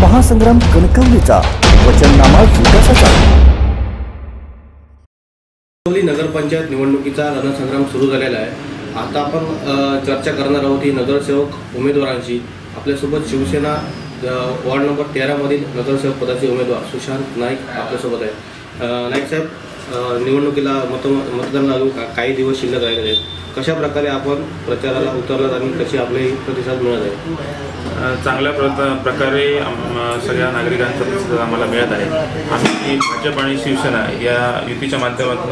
महासंग्राम कणकवलीचा वचननामा विकासाचा कणकवली नगरपंचायत निवडणुकीचा रणसंग्राम सुरू झालेला आहे. आता आपण चर्चा करणार आहोत ही नगरसेवक उमेदवारांची. आपल्यासोबत शिवसेना वॉर्ड नंबर तेरामधील नगरसेवक पदाचे उमेदवार सुशांत नाईक आपल्यासोबत आहे नाईक साहेब निवडणुकीला मत मतदान लागू का काही दिवस शिल्लक राहिले आहेत. कशा प्रकारे आपण प्रचाराला उतरलात आणि कशी आपले प्रतिसाद मिळत आहे? चांगल्या प्र प्रकारे सगळ्या नागरिकांचा प्रतिसाद आम्हाला मिळत आहे. आम्ही भाजप आणि शिवसेना या युतीच्या माध्यमातून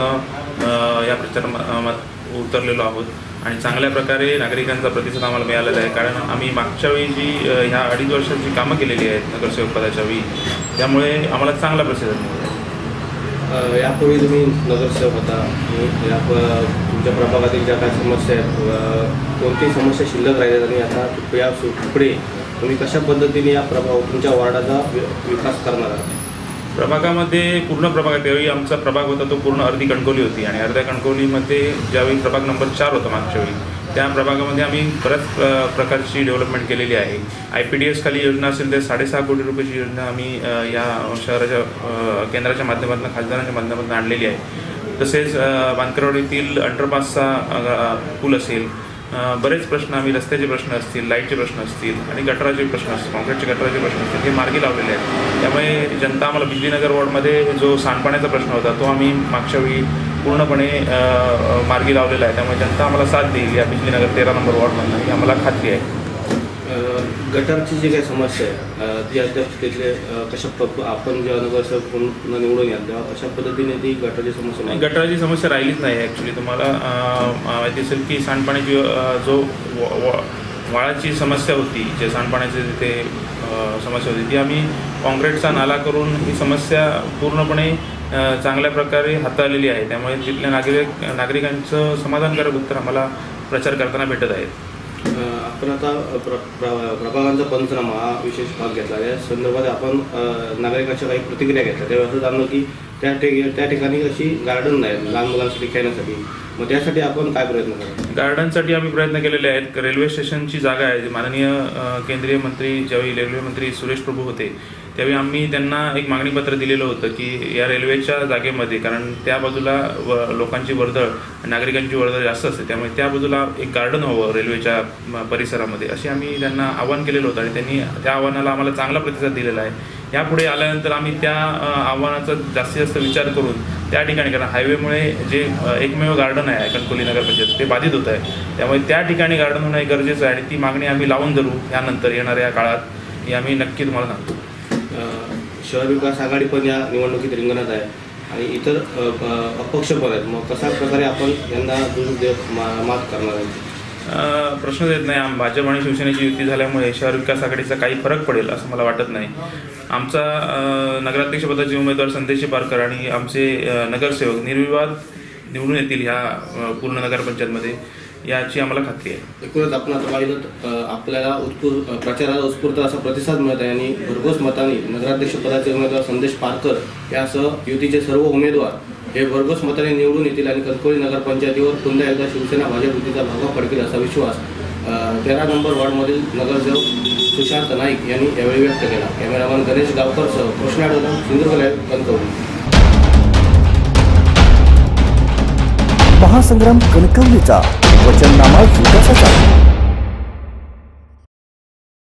या प्रचारात उतरलेलो आहोत. आणि चांगल्या प्रकारे नागरिकांचा प्रतिसाद आम्हाला मिळालेला आहे. कारण आम्ही मागच्या वेळी जी ह्या अडीच वर्षात जी कामं केलेली आहेत नगरसेवक पदाच्या वेळी त्यामुळे आम्हाला चांगला प्रतिसाद मिळतो यापूर्वी तुम्ही नगरसेवक होता. या प- तुमच्या प्रभागातील ज्या काही समस्या आहेत कोणती समस्या शिल्लक राहिल्यात आणि आता या पुढे तुम्ही कशा पद्धतीने या प्रभाव तुमच्या वॉर्डाचा वि- विकास करणार आहात? प्रभागामध्ये पूर्ण प्रभागात त्यावेळी आमचा प्रभाग होता तो पूर्ण अर्धी कणकवली होती. आणि अर्ध्या कणकवलीमध्ये ज्यावेळी प्रभाग नंबर चार होता मागच्या वेळी त्या प्रभागामध्ये आम्ही बऱ्याच प्रकारची डेव्हलपमेंट केलेली आहे. आय पी डी एस खाली योजना असेल तर साडेसहा कोटी रुपयाची योजना आम्ही या शहराच्या केंद्राच्या माध्यमातून खासदारांच्या माध्यमातून आणलेली आहे. तसेच अ, बांदकरवाडीतील अंडरपासचा पूल असेल बरेच प्रश्न आम्ही रस्त्याचे प्रश्न असतील लाईटचे प्रश्न असतील आणि गटराचे प्रश्न असतील कॉन्क्रीटचे गटराचे प्रश्न असतील हे मार्गी लावलेले आहेत. त्यामुळे जनता आम्हाला बिजलीनगर वॉर्डमध्ये जो सांडपाण्याचा प्रश्न होता तो आम्ही मागच्या वेळी पूर्णपणे मार्गी लावलेला आहे. त्यामुळे जनता आम्हाला साथ देईल. या बिजलीनगर तेरा नंबर वॉर्डमधनं ही आम्हाला खात्री आहे. गटारची जी काही समस्या आहे ती अद्याप तिथले कशा प- आपण जेव्हा नगरसेवक पुन्हा निवडून याल तेव्हा अशा पद्धतीने ती गटारची समस्या नाही. गटाराची समस्या राहिलीच नाही ॲक्च्युली तुम्हाला माहिती असेल की सांडपाण्याची जो वाळाची समस्या होती जे सांडपाण्याचे तिथे समस्या होती ती आम्ही काँक्रीटचा नाला करून ही समस्या पूर्णपणे चांगल्या प्रकारे हाताळलेली आहे. त्यामुळे तिथल्या नागरिक नागरिकांचं समाधानकारक उत्तर आम्हाला प्रचार करताना भेटत आहेत आपण आता प्र प्र- प्रभागांचा पंचनामा हा विशेष भाग घेतला या संदर्भात आपण नागरिकांच्या काही प्रतिक्रिया घेतल्या. तेव्हा असं जाणलं की त्या ठिक त्या ठिकाणी अशी गार्डन नाही लहान मुलांसाठी खेळण्यासाठी. मग त्यासाठी आपण काय प्रयत्न करतो गार्डनसाठी आम्ही प्रयत्न केलेले आहेत. रेल्वे स्टेशनची जागा आहे. माननीय केंद्रीय मंत्री ज्यावेळी रेल्वे मंत्री सुरेश प्रभू होते त्यावेळी आम्ही त्यांना एक मागणीपत्र दिलेलं होतं की या रेल्वेच्या जागेमध्ये कारण त्या बाजूला व लोकांची वर्दळ नागरिकांची वर्दळ जास्त असते त्यामुळे त्या बाजूला एक गार्डन हवं रेल्वेच्या परिसरामध्ये. असे आम्ही त्यांना आव्हान केलेलं होतं आणि त्यांनी त्या आव्हानाला आम्हाला चांगला प्रतिसाद दिलेला आहे. यापुढे आल्यानंतर आम्ही त्या आव्हानाचा जास्तीत जास्त विचार करून त्या ठिकाणी कारण हायवेमुळे जे एकमेव गार्डन आहे कणकोली नगर पंचायत ते बाधित होत आहे. त्यामुळे त्या ठिकाणी गार्डन होणं हे गरजेचं आहे आणि ती मागणी आम्ही लावून धरू यानंतर येणाऱ्या काळात ही आम्ही नक्की तुम्हाला सांगतो. शहर विकास आघाडी पण या निवडणुकीत रिंगणात आहे आणि इतर अपक्ष पण आहेत. मग कशा प्रकारे आपण यांना दुरुपयोग मा- मात करणार आहे? प्रश्नच येत नाही. आम भाजप आणि शिवसेनेची युती झाल्यामुळे शहर विकास आघाडीचा काही फरक पडेल असं मला वाटत नाही. आमचा नगराध्यक्षपदाचे उमेदवार संदेश पारकर आणि आमचे नगरसेवक निर्विवाद निवडून येतील ह्या पूर्ण नगरपंचायतमध्ये. याची आम्हाला खात्री आहे. एकूणच आपण आता पाहिलं आपल्याला उत्स्फूर्त अ, प्रचाराला उत्स्फूर्त असा प्रतिसाद मिळत आहे आणि भरघोस मताने नगराध्यक्ष पदाचे उमेदवार संदेश पारकर यासह युतीचे सर्व उमेदवार हे भरघोस मताने निवडून येतील आणि कणकवली नगरपंचायतीवर पुन्हा एकदा शिवसेना भाजप युतीचा भागा पडतील असा विश्वास तेरा नंबर वॉर्डमधील नगरसेवक सुशांत नाईक यांनी यावेळी व्यक्त केला. कॅमेरामॅन गणेश गावकरसह कृष्णा डोलम सिंधुदुर्ग लाईव्ह कणकवली. महासंग्राम कणकवलीचा वचननामा विकासाचा